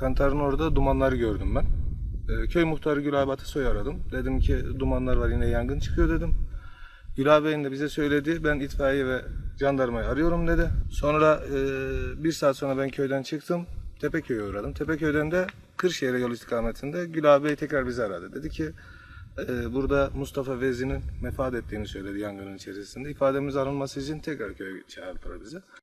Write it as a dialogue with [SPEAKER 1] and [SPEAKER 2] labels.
[SPEAKER 1] Kantarın orada dumanları gördüm ben. Ee, köy muhtarı Gülay Batısoy'u aradım. Dedim ki dumanlar var yine yangın çıkıyor dedim. Gülay Bey'in de bize söyledi. Ben itfaiye ve jandarmayı arıyorum dedi. Sonra e, bir saat sonra ben köyden çıktım. Tepeköy'e uğradım. Tepeköy'den de Kırşehir'e yol istikametinde Gülay Bey tekrar bizi aradı. Dedi ki e, burada Mustafa Vezi'nin vefat ettiğini söyledi yangının içerisinde. İfademiz alınması için tekrar köye çağırdılar bize.